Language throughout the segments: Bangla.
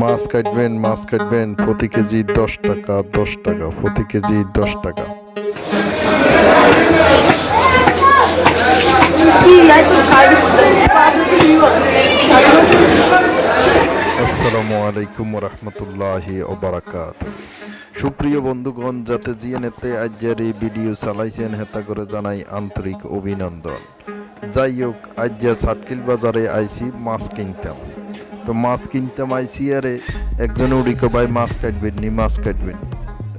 মাছ কাটবেন মাছ কাটবেন, প্রতি কেজি দশ টাকা দশ টাকা, প্রতি কেজি দশ টাকা। আসসালামু আলাইকুম রহমতুল্লাহি ওবরাকাত। সুপ্রিয় বন্ধুগণ, যাতে জিএনএতে আজ্যের এই ভিডিও চালাইছেন, হেতা করে জানাই আন্তরিক অভিনন্দন। যাই হোক আজ্যা সাটকিল বাজারে আইসি মাছ কিনতাম। তো মাছ কিনতাম আইসি আরে একজন উড়িকে ভাই, মাছ কাটবেন নি, মাছ কাটবেন নি।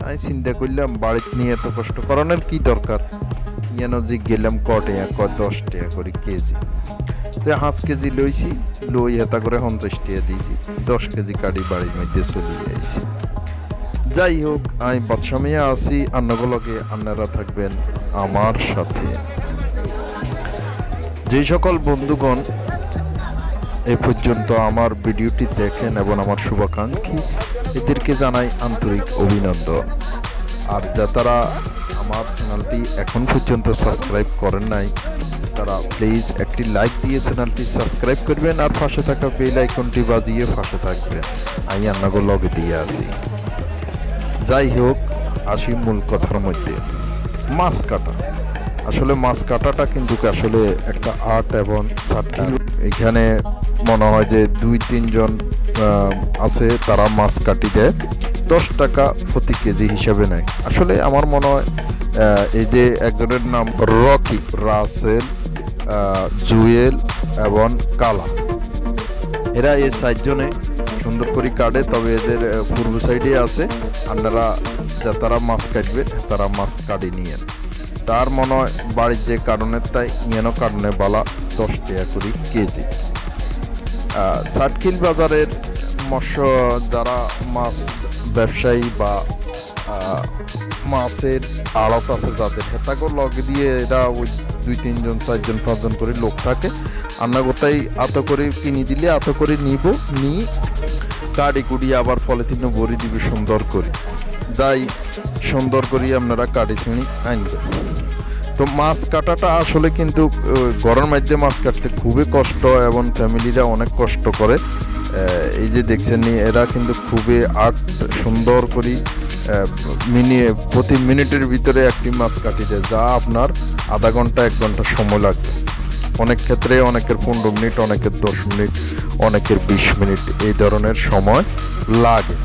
আমি চিন্তা করলাম, বাড়িতে নিয়ে এত কষ্ট করানোর কি দরকার? যেন যে গেলাম ক টাকা, ক দশ টাকা করে কেজি? তো পাঁচ কেজি লইছি লই হেতা করে পঞ্চাশ টাকা দিয়েছি। দশ কেজি কাটি বাড়ির মধ্যে চলিয়ে আইছি। যাই হোক, আমি বাদশামিয়া আছি আন্নাগুলোকে আন্নারা থাকবেন আমার সাথে। যে সকল বন্ধুগণ এ পর্যন্ত আমার ভিডিওটি দেখেন এবং আমার শুভাকাঙ্ক্ষী। এদেরকে জানাই আন্তরিক অভিনন্দন। আর যা তারা আমার চ্যানেলটি এখন পর্যন্ত সাবস্ক্রাইব করেন নাই, তারা প্লিজ একটি লাইক দিয়ে চ্যানেলটি সাবস্ক্রাইব করবেন আর পাশে থাকা বেল আইকনটি বাজিয়ে পাশে থাকবেন। আমি আন্নাগো লগে দিয়ে আসি। যাই হোক, আসি মূল কথার মধ্যে। মাছ কাটা। আসলে মাছ কাটাটা কিন্তু আসলে একটা আর্ট এবং সার্কিল এখানে মনে হয় যে দুই, তিনজন আছে, তারা মাছ কাটি দেয়। দশ টাকা প্রতি কেজি হিসাবে নেয়। আসলে আমার মনে হয় এই যে একজনের নাম রকি, রাসেল জুয়েল এবং কালা। এরা এই চারজনে সুন্দর করে কাটে, তবে এদের পূর্ব সাইডে আছে। আপনারা, যা তারা মাছ কাটবে, তারা মাছ কাটি নিয়েন। তার মনে হয়, বাড়ির যে কারণের তাই নিয়েন কারণে বালা দশ টাকা করে কেজি। সাটকিল বাজারের মৎস্য যারা মাছ ব্যবসায়ী বা মাছের আড়ত আছে যাদের হেতাকর লগ দিয়ে এরা ওই দুই, তিনজন, চারজন, পাঁচজন করে লোক থাকে আমরা গোটাই আত করে কিনে দিলে আত করে নিব, নিয়ে কাড়ি কুড়ি আবার পলিথিনে ভরি দিবে সুন্দর করে। যাই সুন্দর করি আপনারা কাটি ছিঁড়ি আনবেন। তো মাছ কাটাটা আসলে কিন্তু ঘরের মধ্যে মাছ কাটতে খুবই কষ্ট এবং ফ্যামিলিরা অনেক কষ্ট করে। এই যে দেখছেন এরা কিন্তু খুবই আর্ট সুন্দর করে মিনি, প্রতি মিনিটের ভিতরে একটি মাছ কাটি দেয়, যা আপনার আধা ঘণ্টা, এক ঘণ্টা সময় লাগবে। অনেক ক্ষেত্রে অনেকের পনেরো মিনিট, অনেকের দশ মিনিট, অনেকের বিশ মিনিট, এই ধরনের সময় লাগে।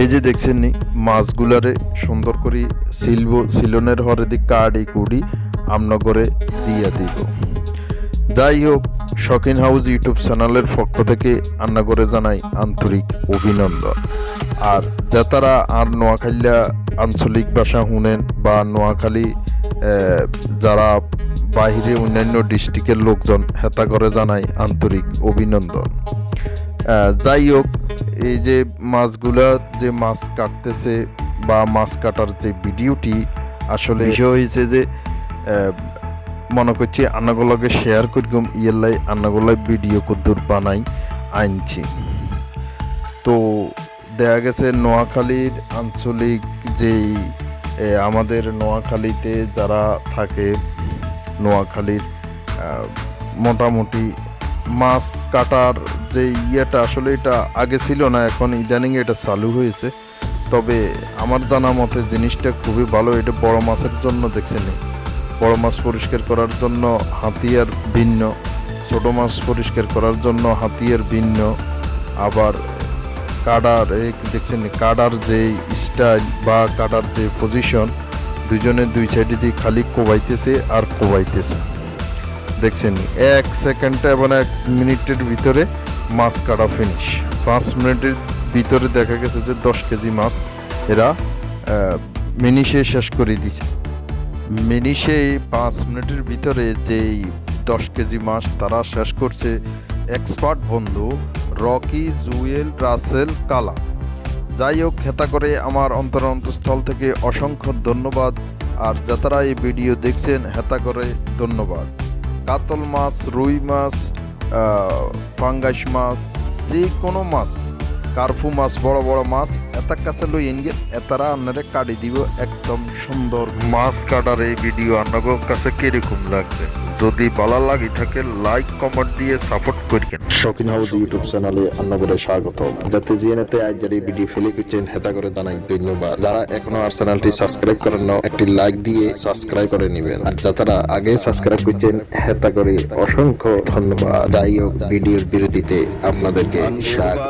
এই যে দেখছেন নি, মাছগুলারে সুন্দর করে সিলব, সিলনের হরে দি কাড়ি কুড়ি আমনগরে দিয়ে দিব। যাই হোক শকিন হাউস ইউটিউব চ্যানেলের পক্ষ থেকে আন্নাগরে জানাই আন্তরিক অভিনন্দন। আর যাতারা আর নোয়াখালীয়া আঞ্চলিক ভাষা শুনেন বা নোয়াখালী যারা বাইরে অন্যান্য ডিস্ট্রিক্টের লোকজন, হেতা করে জানাই আন্তরিক অভিনন্দন। যাই হোক এই যে মাছগুলা যে মাছ কাটতেছে বা মাছ কাটার যে ভিডিওটি আসলে বিষয় হয়েছে যে মনে করছি আন্নাগুলোকে শেয়ার করিম ইয়েলাই আন্নাগুলাই ভিডিও কদ্দুর বানাই আনছি। তো দেখা গেছে নোয়াখালীর আঞ্চলিক যেই আমাদের নোয়াখালীতে যারা থাকে নোয়াখালীর মোটামুটি মাছ কাটার যে ইয়েটা, আসলে এটা আগে ছিল না, এখন ইদানিং এটা চালু হয়েছে। তবে আমার জানা মতে জিনিসটা খুবই ভালো, এটা বড় মাছের জন্য দেখছেন বড় মাছ পরিষ্কার করার জন্য হাতিয়ার ভিন্ন, ছোট মাছ পরিষ্কার করার জন্য হাতিয়ার ভিন্ন। আবার কাডার দেখছেন কাডার যে স্টাইল বা কাডার যে পজিশন দুজনের দুই সাইডে দিয়ে খালি কোবাইতেছে আর কোবাইতেছে। দেখছেন, এক সেকেন্ডে এবং এক মিনিটের ভিতরে মাছ কাটা ফিনিশ পাঁচ মিনিটের ভিতরে দেখা গেছে যে দশ কেজি মাছ এরা মিনিশে শেষ করে দিছে। মিনিশে পাঁচ মিনিটের ভিতরে যেই দশ কেজি মাছ তারা শেষ করছে এক্সপার্ট বন্ধু রকি জুয়েল রাসেল কালা। যাই হোক, খেতা করে আমার অন্তর অন্তঃস্থল থেকে অসংখ্য ধন্যবাদ। আর যাতারা এই ভিডিও দেখছেন, হেতা করে ধন্যবাদ। কাতল মাছ রুই মাছ পাঙ্গাস মাছ যে কোনো মাছ কার্ফু মাছ বড় বড় মাছ এত কাছে লই এনগে এতারা আপনারে কাটি দিব একদম সুন্দর মাছ কাটার এই ভিডিও আপনাদের কাছে কীরকম লাগছে? যদি ভালো লাগি থাকে লাইক কমেন্ট দিয়ে সাপোর্ট শৌখিন হাউস ইউটিউব চ্যানেলে অন্নবরে স্বাগত। যাতে জিএনএতে আজ যারা এই ভিডিও ফেলে দিচ্ছেন হেতা করে জানাই ধন্যবাদ। যারা এখনও আর চ্যানেলটি সাবস্ক্রাইব করেন না একটি লাইক দিয়ে সাবস্ক্রাইব করে নেবেন। আর যারা আগে সাবস্ক্রাইব করছেন হেতা করে অসংখ্য ধন্যবাদ। যাই হোক ভিডিওর বিরতিতে আপনাদেরকে স্বাগত।